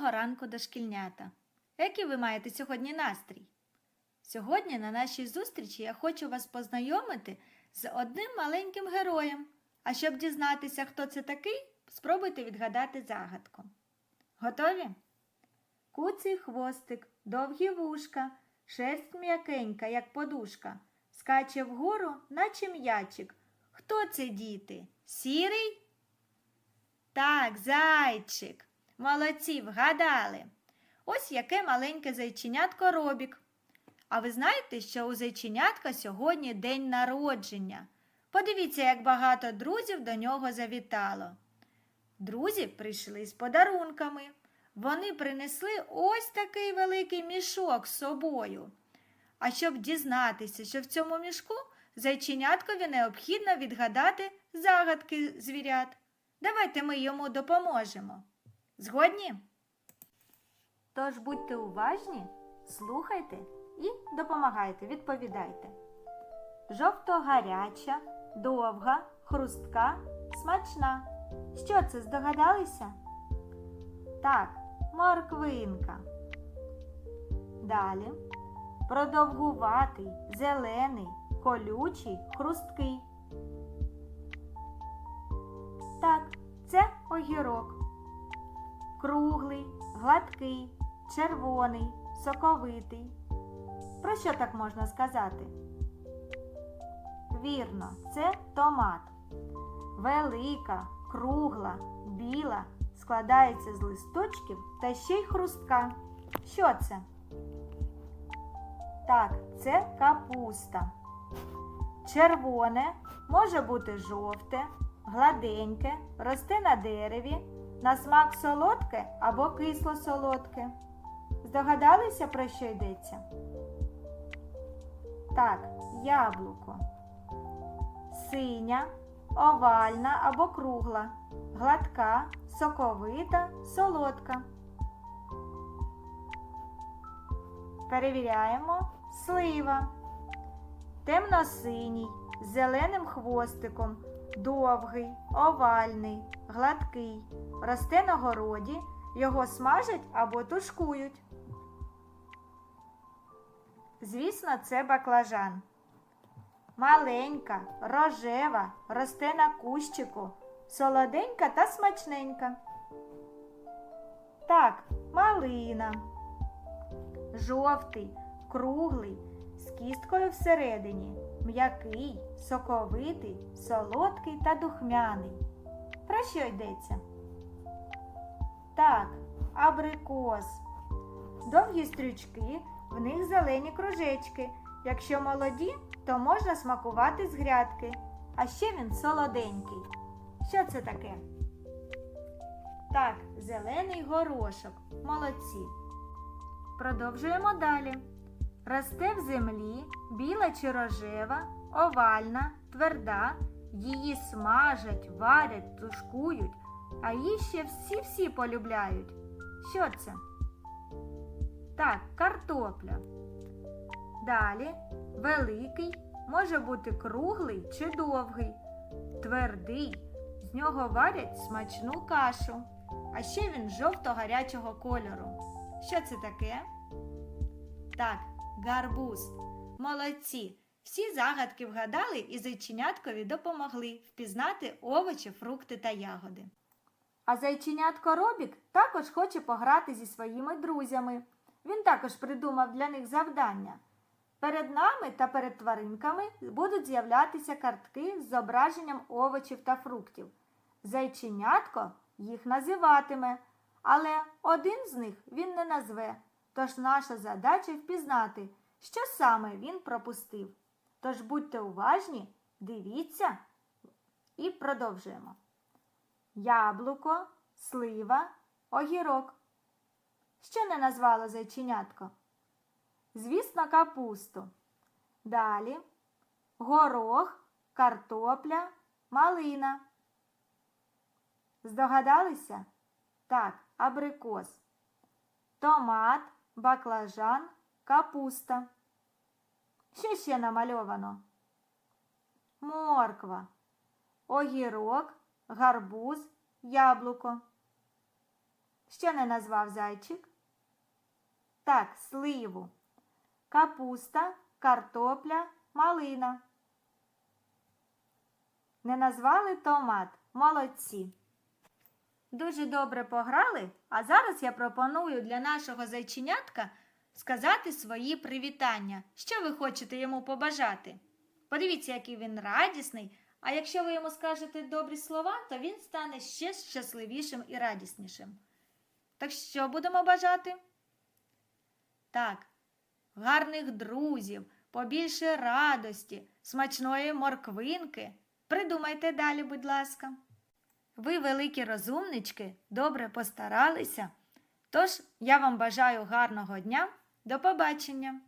ранку, дошкільнята! Який ви маєте сьогодні настрій? Сьогодні на нашій зустрічі я хочу вас познайомити з одним маленьким героєм. А щоб дізнатися, хто це такий, спробуйте відгадати загадку. Готові? Куций хвостик, довгі вушка, шерсть м'якенька, як подушка, скаче вгору, наче м'ячик. Хто це діти? Сірий? Так, зайчик. Молодці, вгадали. Ось яке маленьке зайченятко Робік. А ви знаєте, що у зайченятка сьогодні день народження? Подивіться, як багато друзів до нього завітало. Друзі прийшли з подарунками. Вони принесли ось такий великий мішок з собою. А щоб дізнатися, що в цьому мішку зайченяткові необхідно відгадати загадки звірят. Давайте ми йому допоможемо. Згодні? Тож будьте уважні, слухайте і допомагайте, відповідайте. Жовто-гаряча, довга, хрустка, смачна. Що це здогадалися? Так, морквинка. Далі продовгуватий, зелений, колючий, хрусткий. Так, це огірок. Круглий, гладкий, червоний, соковитий. Про що так можна сказати? Вірно, це томат. Велика, кругла, біла, складається з листочків та ще й хрустка. Що це? Так, це капуста. Червоне може бути жовте, гладеньке, росте на дереві, на смак солодке або кисло-солодке. Здогадалися, про що йдеться? Так, яблуко. Синя, овальна або кругла, гладка, соковита, солодка. Перевіряємо слива. Темно-синій, з зеленим хвостиком, довгий, овальний, гладкий. Росте на городі, його смажать або тушкують. Звісно, це баклажан. Маленька, рожева, росте на кущику, солоденька та смачненька. Так, малина. Жовтий, круглий, з кісткою всередині, м'який, соковитий, солодкий та духмяний. Про що йдеться? Так, абрикос. Довгі стрючки, в них зелені кружечки. Якщо молоді, то можна смакувати з грядки. А ще він солоденький. Що це таке? Так, зелений горошок. Молодці. Продовжуємо далі. Росте в землі, біла чи рожева, овальна, тверда, її смажать, варять, тушкують, а її ще всі-всі полюбляють. Що це? Так, картопля. Далі великий, може бути круглий чи довгий, твердий, з нього варять смачну кашу, а ще він жовто-гарячого кольору. Що це таке? Так, гарбуз. Молодці! Всі загадки вгадали і зайченяткові допомогли впізнати овочі, фрукти та ягоди. А зайченятко Робік також хоче пограти зі своїми друзями. Він також придумав для них завдання. Перед нами та перед тваринками будуть з'являтися картки з зображенням овочів та фруктів. Зайченятко їх називатиме, але один з них він не назве. Тож наша задача впізнати, що саме він пропустив. Тож будьте уважні, дивіться і продовжуємо. Яблуко, слива, огірок. Що не назвало зайченятко? Звісно, капусту. Далі горох, картопля, малина. Здогадалися? Так, абрикос. Томат, баклажан, капуста. Що ще намальовано? Морква, огірок, гарбуз, яблуко. Що не назвав зайчик? Так, сливу. Капуста, картопля, малина. Не назвали томат. Молодці. Дуже добре пограли, а зараз я пропоную для нашого зайченятка сказати свої привітання. Що ви хочете йому побажати? Подивіться, який він радісний. А якщо ви йому скажете добрі слова, то він стане ще щасливішим і радіснішим. Так що будемо бажати? Так, гарних друзів, побільше радості, смачної морквинки. Придумайте далі, будь ласка. Ви, великі розумнички, добре постаралися. Тож я вам бажаю гарного дня. До побачення!